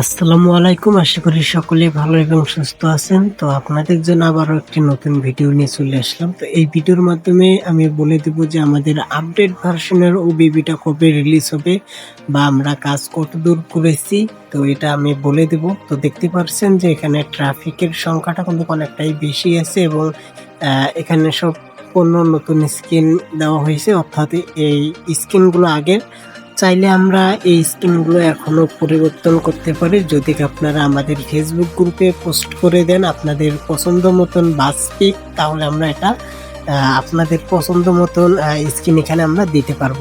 আসসালামু আলাইকুম। আশা করি সকলে ভালো এবং সুস্থ আছেন। তো আপনাদের জন্য আবারও একটি নতুন ভিডিও নিয়ে চলে আসলাম। তো এই ভিডিওর মাধ্যমে আমি বলে দেব যে আমাদের আপডেট ভার্সনের ও বিবিটা কবে রিলিজ হবে বা আমরা কাজ কত দূর করেছি। তো এটা আমি বলে দেব। তো দেখতে পাচ্ছেন যে এখানে ট্রাফিকের সংখ্যাটা কিন্তু অনেকটাই বেশি আছে এবং এখানে সব পণ্য নতুন স্কিন দেওয়া হয়েছে। অর্থাৎ এই স্কিনগুলো আগের চাইলে আমরা এই স্কিমগুলো এখনও পরিবর্তন করতে পারি। যদি আপনারা আমাদের ফেসবুক গ্রুপে পোস্ট করে দেন, আপনাদের পছন্দ মতন বাস পিক তাহলে আমরা এটা আপনাদের পছন্দ মতন স্কিন এখানে আমরা দিতে পারব।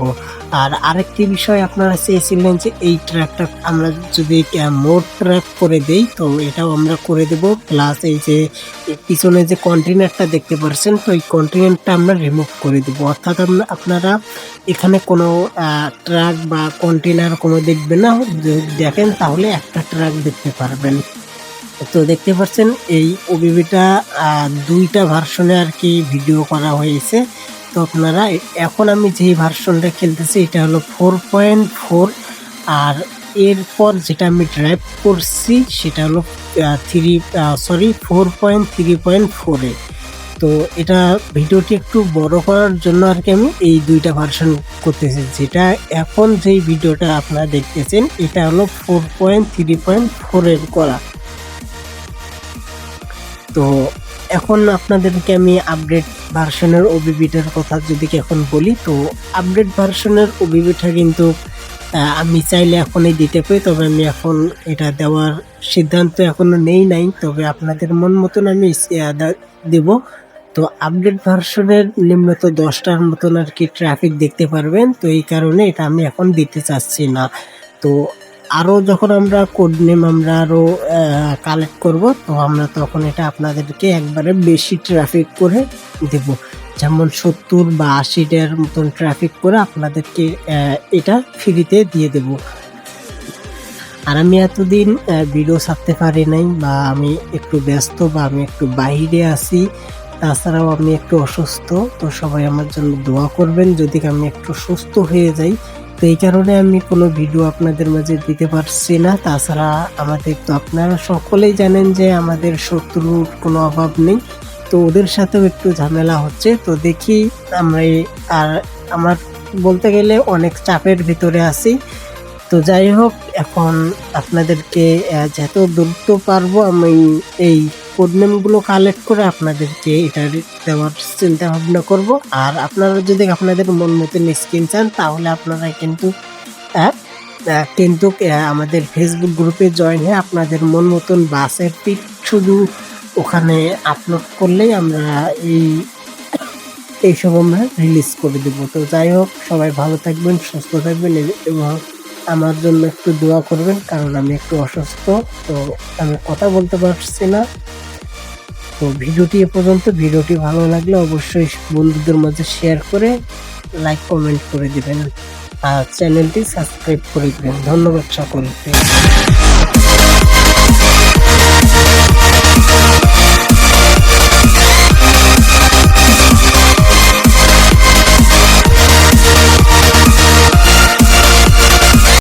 আর আরেকটি বিষয় আপনারা চেয়েছিলেন যে এই ট্র্যাকটা আমরা যদি মোড ট্র্যাক করে দেই, তো এটাও আমরা করে দেব। প্লাস এই যে পিছনে যে কন্টেনারটা দেখতে পাচ্ছেন তো এই কন্টেনারটা আমরা রিমুভ করে দেবো। অর্থাৎ আমরা আপনারা এখানে কোনো ট্রাক বা কন্টেনার কোনো দেখবেন না দেখেন তাহলে একটা ট্রাক দেখতে পারবেন। তো দেখতে পাচ্ছেন, এই ওবিবিটা দুইটা ভার্সনে আর কি ভিডিও করা হয়েছে। তো আপনারা, এখন আমি যেই ভার্সনটা খেলতেছি, এটা হলো ফোর পয়েন্ট ফোর আর এরপর যেটা আমি ড্রাইভ করছি, সেটা হলো three sorry four point three point ফোরে তো এটা ভিডিওটি একটু বড় করার জন্য আর কি আমি এই দুইটা ভার্সন করতেছি। যেটা এখন যেই ভিডিওটা আপনারা দেখতেছেন, এটা হলো ফোর পয়েন্ট থ্রি পয়েন্ট ফোরের করা। তো এখন আপনাদেরকে আমি আপডেট ভার্সনের ওবিবিটার কথা যদি এখন বলি, তো আপডেট ভার্সনের ওবিবিটা কিন্তু আমি চাইলে এখনই দিতে পারি, তবে আমি এখন এটা দেওয়ার সিদ্ধান্ত এখনও নেই নাই, তবে আপনাদের মন মতন আমি দেব। তো আপডেট ভার্সনের নিম্নত দশটার মতন আর কি ট্রাফিক দেখতে পারবেন, তো এই কারণে এটা আমি এখন দিতে চাচ্ছি না। তো আরও যখন আমরা কোড নেম আমরা আরও কালেক্ট করব, তো আমরা তখন এটা আপনাদেরকে একবারে বেশি ট্রাফিক করে দেব। যেমন সত্তর বা আশিটার মতন ট্রাফিক করে আপনাদেরকে এটা ফ্রিতে দিয়ে দেব। আর আমি এতদিন ভিডিও ছাড়তে পারি নাই বা আমি একটু ব্যস্ত বা আমি একটু বাইরে আছি, তাছাড়াও আমি একটু অসুস্থ, তো সবাই আমার জন্য দোয়া করবেন। যদি আমি একটু সুস্থ হয়ে যাই এই কারণে আমি কোনো ভিডিও আপনাদের মাঝে দিতে পারছি না। তাছাড়া আমাদের তো আপনারা সকলেই জানেন যে আমাদের শত্রুর কোনো অভাব নেই। তো ওদের সাথেও একটু ঝামেলা হচ্ছে। তো দেখি আমরা আর আমার বলতে গেলে অনেক চাপের ভিতরে আছি। তো যাই হোক, এখন আপনাদেরকে যত দ্রুত পারব আমি এই কোডনেমগুলো কালেক্ট করে আপনাদেরকে এটা দেওয়ার চিন্তা ভাবনা করব। আর আপনারা যদি আপনাদের মন মতন স্ক্রিন চান, তাহলে আপনারা কিন্তু কিন্তু আমাদের ফেসবুক গ্রুপে জয়েন হয়ে আপনাদের মন মতন বাসের পিক শুধু ওখানে আপলোড করলেই আমরা এই, এইসব আমরা রিলিজ করে দেবো। তো যাই হোক, সবাই ভালো থাকবেন, সুস্থ থাকবেন এবং আমার জন্য একটু দোয়া করবেন, কারণ আমি একটু অসুস্থ, তো আমি কথা বলতে পারছি না। তো ভিডিওটি এ পর্যন্ত। ভিডিওটি ভালো লাগলে অবশ্যই বন্ধুদের মাঝে শেয়ার করে লাইক কমেন্ট করে দিবেন। আর চ্যানেলটি সাবস্ক্রাইব করে দেবেন। ধন্যবাদ সকলকে।